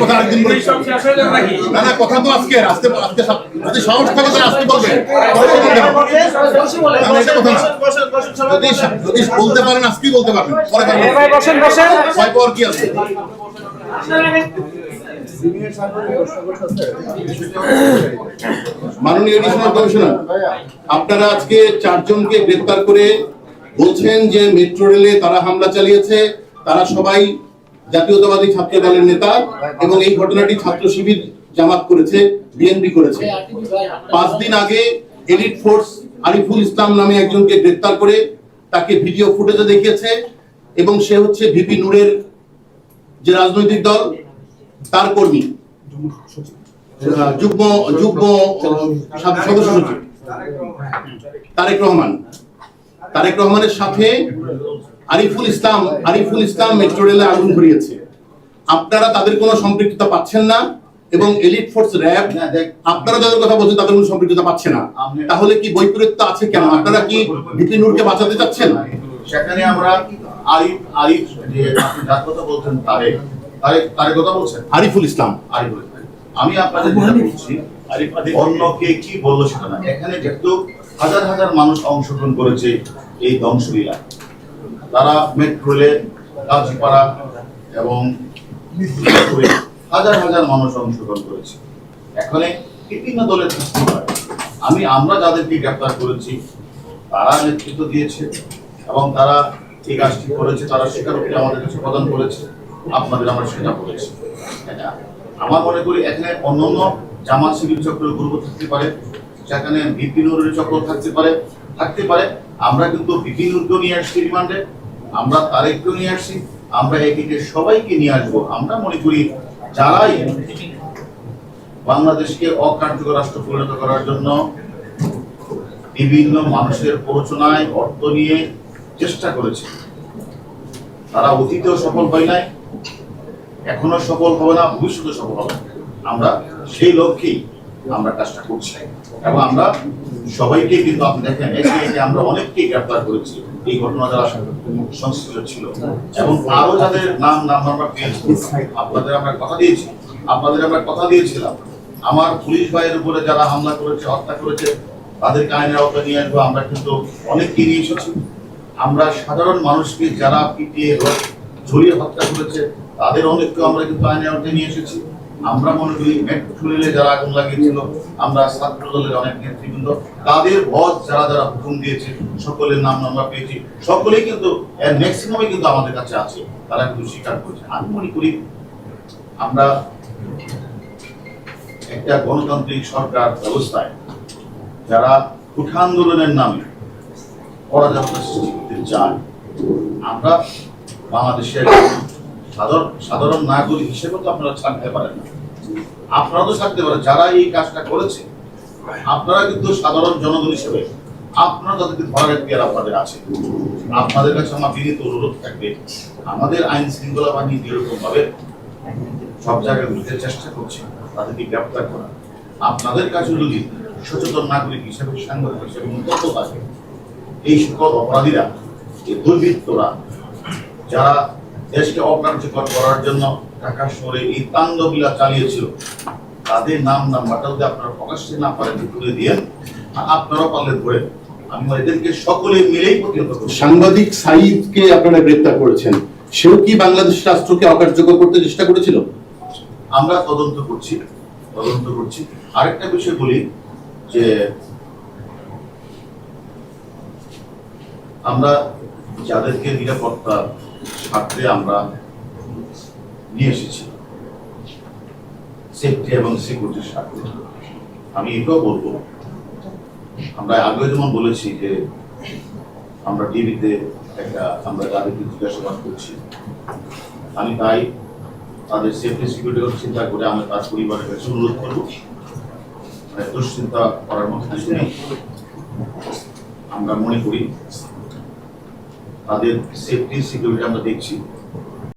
কথা আরেকদিন বলি। না না কথা তো আজকে আজকে আজকে যদি সাহস থাকে তাহলে আজকে না। যদি যদি বলতে পারেন আজকেই বলতে পারবেন। পরে বসেন বসেন। ভয় পাওয়ার কি আছে? মাননীয় এডিশনাল কমিশনার আপনারা আজকে চারজনকে গ্রেপ্তার করে বলছেন যে মেট্রো রেলে তারা হামলা চালিয়েছে তারা সবাই জাতীয়তাবাদী ছাত্র দলের নেতা এবং এই ঘটনাটি ছাত্র শিবির জামাত করেছে বিএনপি করেছে। পাঁচ দিন আগে এলিট ফোর্স আরিফুল ইসলাম নামে একজনকে গ্রেপ্তার করে তাকে ভিডিও ফুটেজে দেখিয়েছে এবং সে হচ্ছে ভিপি নূরের যে রাজনৈতিক দল, তার কর্মী। যুগ্ম যুগ্ম সদস্য সচিব। তারেক রহমান। তারেক রহমানের সাথে আরিফুল ইসলাম আরিফুল ইসলাম মেট্রো রেলে আগুন ধরিয়েছে। আপনারা তাদের কোনো সম্পৃক্ততা পাচ্ছেন না এবং এলিট ফোর্স র্যাব আপনারা যাদের কথা বলছেন তাদের কোনো সম্পৃক্ততা পাচ্ছে না। তাহলে কি বৈপরীত্য আছে কেন? আপনারা কি ভিপি নূরকে বাঁচাতে চাচ্ছেন? সেখানে আমরা আরিফ আরিফ যে আপনি যার কথা বলছেন তারে তারে তারে কথা বলছেন? আরিফুল ইসলাম। আরিফ বলে। আমি আপনাদের যেটা বলছি অন্য কে কি বলল সেটা না। এখানে যেহেতু হাজার হাজার মানুষ অংশগ্রহণ করেছে এই ধ্বংসলীলা। তারা মেট্রো রেলে কাজীপাড়া এবং হাজার হাজার মানুষ অংশগ্রহণ করেছে। এখানে বিভিন্ন দলের আমি, আমরা যাদেরকে গ্রেপ্তার করেছি, তারা নেতৃত্ব দিয়েছে এবং তারা এই কাজটি করেছে, তারা স্বীকারোক্তি আমাদের কাছে প্রদান করেছে, আপনাদের আমরা সেটা এটা আমার মনে করি এখানে অন্যান্য জামাত শিবির চক্রের গ্রুপ থাকতে পারে, সেখানে বিপিনুরের চক্র থাকতে পারে থাকতে পারে। আমরা কিন্তু বিপিন বিপিনুরকেও নিয়ে আসছি রিমান্ডে। আমরা তারেককেও নিয়ে আসছি, আমরা এদিকে সবাইকে নিয়ে আসব। আমরা মনে করি যারাই বাংলাদেশকে অকার্যকর রাষ্ট্র পরিণত করার জন্য বিভিন্ন মানুষের প্ররোচনায় অর্থ নিয়ে চেষ্টা করেছে। তারা অতীতেও সফল হয় নাই, এখনও সফল হবে না ভবিষ্যতে সফল হবে আমরা সেই লক্ষ্যেই আমরা কাজটা করছি। এবং আমরা সবাইকে কিন্তু আপনি দেখেন, একে একে আমরা অনেককেই গ্রেপ্তার করেছি। এই ঘটনা যারা ছিল এবং আরও যাদের নাম নাম আপনাদের আমরা কথা দিয়েছি। আপনাদের আমরা কথা দিয়েছিলাম। আমার পুলিশ ভাইয়ের উপরে যারা হামলা করেছে, হত্যা করেছে, তাদেরকে আইনের আওতায় নিয়ে আসব। আমরা কিন্তু অনেককে নিয়ে এসেছি। আমরা সাধারণ মানুষকে যারা পিটিয়ে ঝরিয়ে হত্যা করেছে, তাদের অনেককে আমরা কিন্তু আইনের আওতায় নিয়ে এসেছি। আমরা মনে করি মেট্রো রেলে যারা আগুন লাগিয়েছিল, আমরা ছাত্র দলের অনেক নেতৃবৃন্দ, তাদের বধ যারা যারা হুকুম দিয়েছে, সকলের নাম আমরা পেয়েছি। সকলেই কিন্তু, এর ম্যাক্সিমামই কিন্তু আমাদের কাছে আছে। তারা কিন্তু স্বীকার করছে। আমি মনে করি আমরা একটা গণতান্ত্রিক সরকার ব্যবস্থায় যারা কুঠা আন্দোলনের নামে অরাজকতা সৃষ্টি করতে চায়, আমরা বাংলাদেশের সাধারণ সাধারণ নাগরিক হিসেবে তো আপনারা ছাড়তে পারেন না। আপনারা তো ছাড়তে পারেন, যারা এই কাজটা করেছে, আপনারা কিন্তু সাধারণ জনগণ হিসেবে আপনারা তাদেরকে ধরার এখতিয়ার আপনাদের আছে। আপনাদের কাছে আমার বিনীত অনুরোধ থাকবে, আমাদের আইন শৃঙ্খলা বাহিনী যেরকম ভাবে সব বুঝতে চেষ্টা করছে, তাদেরকে গ্রেপ্তার করা। আপনাদের কাছে যদি সচেতন নাগরিক হিসেবে, সাংবাদিক হিসেবে উন্নত থাকে, এই সকল অপরাধীরা, এই দুর্বৃত্তরা, যারা দেশকে অকার্যকর করার জন্য ঢাকা শহরে এই তাণ্ডবলীলা চালিয়েছিল। তাদের নাম নাম্বারটা যদি আপনারা প্রকাশ্যে না পারেন তুলে দিয়ে। আপনারা পারলে ধরে। আমি এদেরকে সকলে মিলেই প্রতিহত সাংবাদিক সাইদকে আপনারা গ্রেপ্তার করেছেন। সেও কি বাংলাদেশ রাষ্ট্রকে অকার্যকর করতে চেষ্টা করেছিল? আমরা তদন্ত করছি তদন্ত করছি। আরেকটা বিষয় বলি যে আমরা যাদেরকে নিরাপত্তা স্বার্থে আমরা নিয়ে এসেছি। সেফটি এবং সিকিউরিটির স্বার্থে আমি এটাও বলব। আমরা আগে যেমন বলেছি যে আমরা টিভিতে একটা আমরা যাদেরকে জিজ্ঞাসাবাদ করছি। আমি তাই তাদের সেফটি সিকিউরিটি চিন্তা করে আমি তার পরিবারের কাছে অনুরোধ করব। মানে দুশ্চিন্তা করার মতো কিছু নেই। আমরা মনে করি তাদের সেফটি সিকিউরিটি আমরা দেখছি।